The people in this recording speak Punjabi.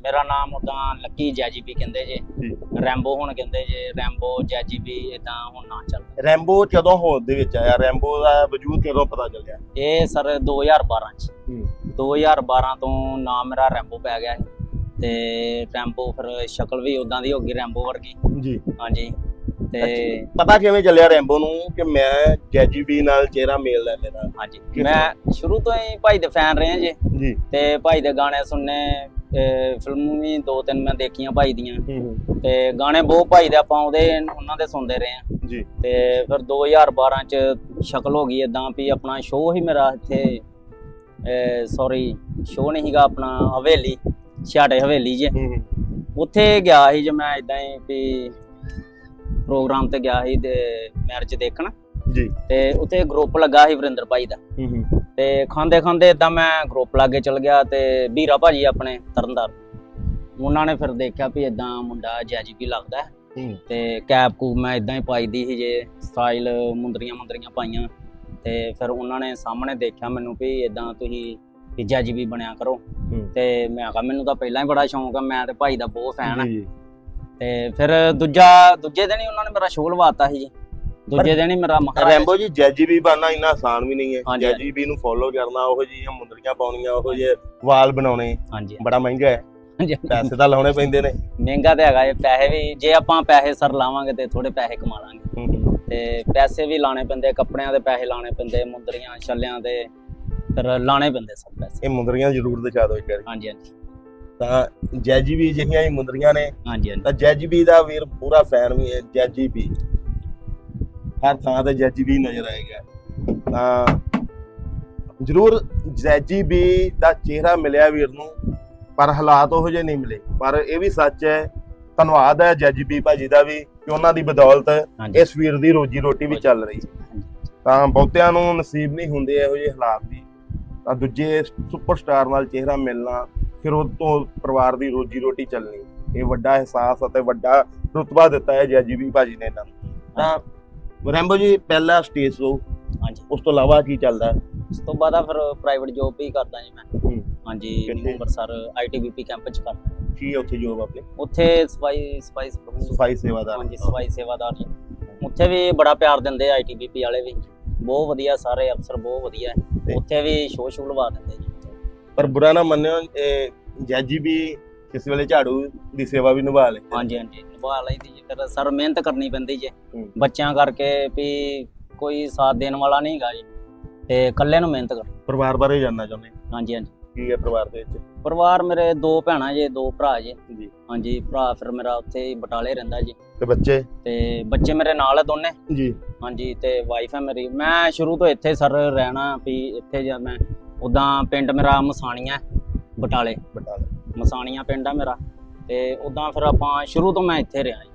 ਮੇਰਾ ਨਾਮ ਉਦਾਂ ਲੱਕੀ ਜੈਜੀਬੀ ਕਹਿੰਦੇ ਜੇ। ਰੈਂਬੋ ਹੁਣ ਕਹਿੰਦੇ ਜੇ ਰੈਂਬੋ ਜੈਜੀਬੀ ਇਦਾਂ ਹੁਣ ਨਾਂ ਚੱਲਦਾ ਰੈਂਬੋ ਕਦੋਂ ਹੋਂਦ ਦੇ ਵਿੱਚ ਆਇਆ? ਰੈਂਬੋ ਦਾ ਵਜੂਦ ਕਦੋਂ ਪਤਾ ਚੱਲਿਆ? ਇਹ ਸਰ 2012 ਚ। ਹੂੰ। 2012 ਤੋਂ ਨਾਮ ਮੇਰਾ ਰੈਂਬੋ ਪੈ ਗਿਆ ਸੀ। ਤੇ ਰੈਂਬੋ ਫਿਰ ਸ਼ਕਲ ਵੀ ਉਦਾਂ ਦੀ ਹੋ ਗਈ ਰੈਂਬੋ ਵਰਗੀ। ਜੀ। ਹਾਂਜੀ। ਤੇ ਪਤਾ ਕਿਵੇਂ ਚੱਲਿਆ ਰੈਂਬੋ ਨੂੰ ਕਿ ਮੈਂ ਜੈਜੀਬੀ ਨਾਲ ਚਿਹਰਾ ਮੇਲ ਲੈ ਲੈਣਾ ਹਾਂਜੀ। ਮੈਂ ਸ਼ੁਰੂ ਤੋਂ ਹੀ ਭਾਈ ਦੇ ਫੈਨ ਰਹੇ ਜੇ। ਜੀ। ਤੇ ਭਾਈ ਦੇ ਗਾਣੇ ਸੁਣਨੇ ਫਿਲਮ ਵੀ ਦੋ ਤਿੰਨ ਮੈਂ ਦੇਖੀਆਂ ਭਾਈ ਦੀਆਂ। ਤੇ ਗਾਣੇ ਬਹੁਤ ਭਾਈ ਦੇ ਆਪਾਂ ਉਹਦੇ ਉਹਨਾਂ ਦੇ ਸੁਣਦੇ ਰਹੇ ਆ ਜੀ। ਤੇ ਫਿਰ 2012 ਚ ਸ਼ਕਲ ਹੋ ਗਈ ਇਦਾਂ ਵੀ ਆਪਣਾ ਸ਼ੋਅ ਹੀ ਮੇਰਾ ਇੱਥੇ ਸੌਰੀ ਸ਼ੋਅ ਨਹੀਂ ਸੀਗਾ ਆਪਣਾ ਹਵੇਲੀ ਛਾੜੇ ਹਵੇਲੀ ਜੇ ਉੱਥੇ ਗਿਆ ਸੀ ਜੇ ਮੈਂ ਇਦਾਂ ਹੀ ਵੀ ਪ੍ਰੋਗਰਾਮ ਤੇ ਗਿਆ ਸੀ ਤੇ ਮੈਰਿਜ ਦੇਖਣ। ਜੀ। ਤੇ ਉੱਥੇ ਗਰੁੱਪ ਲੱਗਾ ਸੀ ਵਰਿੰਦਰ ਭਾਈ ਦਾ। ਹੂੰ। ਤੇ ਖਾਂਦੇ ਖਾਂਦੇ ਇਦਾਂ ਮੈਂ ਗਰੁੱਪ ਲਾਗੇ ਚਲ ਗਿਆ ਤੇ ਵੀਰਾ ਭਾਜੀ ਆਪਣੇ ਤਰਨਦਾਰ ਉਹਨਾਂ ਨੇ ਫਿਰ ਦੇਖਿਆ ਵੀ ਇਦਾਂ ਮੁੰਡਾ ਜੈਜੀਪੀ ਲੱਗਦਾ ਤੇ ਕੈਪ ਕੂਪ ਮੈਂ ਇਦਾਂ ਹੀ ਪਾਈ ਦੀ ਸੀ ਜੇ ਸਟਾਈਲ ਮੁੰਦਰੀਆਂ ਮੁੰਦਰੀਆਂ ਪਾਈਆਂ। ਤੇ ਫਿਰ ਉਹਨਾਂ ਨੇ ਸਾਹਮਣੇ ਦੇਖਿਆ ਮੈਨੂੰ ਵੀ ਇਦਾਂ ਤੁਸੀਂ ਵੀ ਜੈਜੀਪੀ ਬਣਿਆ ਕਰੋ। ਤੇ ਮੈਂ ਕਿਹਾ ਮੈਨੂੰ ਤਾਂ ਪਹਿਲਾਂ ਹੀ ਬੜਾ ਸ਼ੌਂਕ ਆ ਮੈਂ ਤੇ ਭਾਈ ਦਾ ਬਹੁਤ ਫੈਨ ਆ। ਤੇ ਫਿਰ ਦੂਜਾ ਦੂਜੇ ਦਿਨ ਹੀ ਉਹਨਾਂ ਨੇ ਮੇਰਾ ਸ਼ੋਅ ਲਵਾਤਾ ਸੀ ਜੀ। ਦੂਜੇ ਦਿਨ ਹੀ ਮੇਰਾ ਮਹਾਰਾਜ ਰੈਂਬੋ ਜੀ ਜੈਜੀਬੀ ਬਣਨਾ ਇੰਨਾ ਆਸਾਨ ਵੀ ਨਹੀਂ ਹੈ। ਹਾਂਜੀ, ਹਾਂਜੀ। ਜੈਜੀਬੀ ਨੂੰ ਫੋਲੋ ਕਰਨਾ ਉਹੋ ਜਿਹੀਆਂ ਮੁੰਦਰੀਆਂ ਪਾਉਣੀਆਂ ਉਹੋ ਜਿਹੇ ਵਾਲ ਬਣਾਉਣੇ ਹਾਂਜੀ ਬੜਾ ਮਹਿੰਗਾ ਹੈ। ਹਾਂਜੀ ਪੈਸੇ ਤਾਂ ਲਾਉਣੇ ਪੈਂਦੇ ਨੇ। ਮਹਿੰਗਾ ਤੇ ਹੈਗਾ ਇਹ ਪੈਸੇ ਵੀ ਜੇ ਆਪਾਂ ਪੈਸੇ ਸਰ ਲਾਵਾਂਗੇ ਤੇ ਥੋੜੇ ਪੈਸੇ ਕਮਾ ਲਾਂਗੇ। ਹੂੰ ਹੂੰ। ਤੇ ਪੈਸੇ ਵੀ ਲਾਣੇ ਪੈਂਦੇ ਕੱਪੜਿਆਂ ਦੇ ਪੈਸੇ ਲਾਣੇ ਪੈਂਦੇ ਮੁੰਦਰੀਆਂ ਛੱਲਿਆਂ ਦੇ ਫਿਰ ਲਾਣੇ ਪੈਂਦੇ ਸਭ ਪੈਸੇ। ਇਹ ਮੁੰਦਰੀਆਂ ਜ਼ਰੂਰ ਦਿਖਾ ਦਿਓ ਇੱਕ ਵਾਰੀ। ਹਾਂਜੀ ਹਾਂਜੀ। ਤਾਂ ਜੈਜੀਬੀ ਜਿਹੜੀਆਂ ਇਹ ਮੁੰਦਰੀਆਂ ਨੇ ਹਾਂਜੀ ਹਾਂਜੀ। ਤਾਂ ਜੈਜੀਬੀ ਦਾ ਵੀਰ ਪੂਰਾ ਫੈਨ ਵੀ ਹੈ ਜੈਜੀਬੀ ਹਰ ਥਾਂ ਤੇ ਜੈਜੀਬੀ ਨਜ਼ਰ ਆਏਗਾ। ਤਾਂ ਜ਼ਰੂਰ ਜੈਜੀਬੀ ਦਾ ਚਿਹਰਾ ਮਿਲਿਆ ਵੀਰ ਨੂੰ ਪਰ ਹਾਲਾਤ ਉਹੋ ਜਿਹੇ ਨਹੀਂ ਮਿਲੇ। ਪਰ ਇਹ ਵੀ ਸੱਚ ਹੈ ਧੰਨਵਾਦ ਹੈ ਜੈਜੀਬੀ ਭਾਜੀ ਦਾ ਵੀ ਕਿ ਉਹਨਾਂ ਦੀ ਬਦੌਲਤ ਇਸ ਵੀਰ ਦੀ ਰੋਜੀ ਰੋਟੀ ਵੀ ਚੱਲ ਰਹੀ। ਹੈ ਤਾਂ ਬਹੁਤਿਆਂ ਨੂੰ ਨਸੀਬ ਨਹੀਂ ਹੁੰਦੇ ਇਹੋ ਜਿਹੇ ਹਾਲਾਤ ਵੀ। ਤਾਂ ਦੂਜੇ ਸੁਪਰਸਟਾਰ ਨਾਲ ਚਿਹਰਾ ਮਿਲਣਾ ਫਿਰ ਉਹ ਤੋਂ ਪਰਿਵਾਰ ਦੀ ਰੋਜੀ ਰੋਟੀ ਚੱਲਣੀ। ਇਹ ਵੱਡਾ ਅਹਿਸਾਸ ਅਤੇ ਵੱਡਾ ਰੁਤਬਾ ਦਿੱਤਾ ਹੈ ਜੈਜੀਬੀ ਭਾਜੀ ਨੇ ਇਹਨਾਂ ਨੂੰ। ਤਾਂ ਰੈਂਬੋ ਜੀ ਪਹਿਲਾ ਸਟੇਜ ਸ਼ੋ ਹਾਂਜੀ। ਉਸ ਤੋਂ ਇਲਾਵਾ ਕੀ ਚੱਲਦਾ? ਉਸ ਤੋਂ ਬਾਅਦ ਆ ਫਿਰ ਪ੍ਰਾਈਵੇਟ ਜੋਬ ਵੀ ਕਰਦਾ ਜੀ ਮੈਂ। ਹਾਂਜੀ? ਨਿਊ ਅੰਮ੍ਰਿਤਸਰ ਆਈਟੀਬੀਪੀ ਕੈਂਪ ਚ ਕਰਦਾ। ਕੀ ਉੱਥੇ ਜੋਬ ਆਪਣੇ? ਉੱਥੇ ਸਫ਼ਾਈ ਸਫ਼ਾਈ ਸਫ਼ਾਈ। ਸੇਵਾਦਾਰ। ਹਾਂਜੀ ਸਫ਼ਾਈ ਸੇਵਾਦਾਰ ਜੀ। ਉੱਥੇ ਵੀ ਬੜਾ ਪਿਆਰ ਦਿੰਦੇ ਆਈਟੀਬੀਪੀ ਵਾਲੇ ਵੀ। ਬਹੁਤ ਵਧੀਆ ਸਾਰੇ ਅਫਸਰ ਬਹੁਤ ਵਧੀਆ। ਉੱਥੇ ਵੀ ਸ਼ੋਅ ਲਵਾ ਦਿੰਦੇ ਜੀ। ਪਰ ਬੁਰਾ ਨਾ ਮੰਨਿਓ ਇਹ ਜੈਜੀਬੀ ਕਿਸੇ ਵੇਲੇ ਝਾੜੂ ਦੀ ਸੇਵਾ ਵੀ ਨਿਭਾ ਲੇ ਹਾਂਜੀ ਹਾਂਜੀ ਨਿਭਾ ਲਈਦੀ ਜੀ ਫਿਰ ਸਰ ਮਿਹਨਤ ਕਰਨੀ ਪੈਂਦੀ ਜੀ। ਹੂੰ। ਬੱਚਿਆਂ ਕਰਕੇ ਵੀ ਕੋਈ ਸਾਥ ਦੇਣ ਵਾਲਾ ਨਹੀਂ ਹੈਗਾ ਜੀ। ਤੇ ਇਕੱਲੇ ਨੂੰ ਮਿਹਨਤ ਕਰ। ਪਰਿਵਾਰ ਬਾਰੇ ਜਾਨਣਾ ਚਾਹੁੰਦੇ ਹਾਂਜੀ ਹਾਂਜੀ। ਕੀ ਹੈ ਪਰਿਵਾਰ ਦੇ ਵਿੱਚ? ਪਰਿਵਾਰ ਮੇਰੇ ਦੋ ਭੈਣਾਂ ਜੇ ਦੋ ਭਰਾ ਜੇ। ਜੀ। ਹਾਂਜੀ ਭਰਾ ਫਿਰ ਮੇਰਾ ਉੱਥੇ ਹੀ ਬਟਾਲੇ ਰਹਿੰਦਾ ਜੀ। ਤੇ ਬੱਚੇ? ਤੇ ਬੱਚੇ ਮੇਰੇ ਨਾਲ ਹੈ ਦੋਨੇ। ਜੀ। ਹਾਂਜੀ ਤੇ ਵਾਈਫ ਹੈ ਮੇਰੀ। ਮੈਂ ਸ਼ੁਰੂ ਤੋਂ ਇੱਥੇ ਸਰ ਰਹਿਣਾ ਵੀ ਇੱਥੇ ਜਾਂ ਮੈਂ। ਉਦਾਂ ਪਿੰਡ ਮੇਰਾ ਮਸਾਣੀਆਂ ਬਟਾਲੇ। ਬਟਾਲਾ। ਮਸਾਣੀਆਂ ਪਿੰਡ ਆ ਮੇਰਾ ਤੇ ਉਦਾਂ ਫਿਰ ਆਪਾਂ ਸ਼ੁਰੂ ਤੋਂ ਮੈਂ ਇੱਥੇ ਰਿਹਾ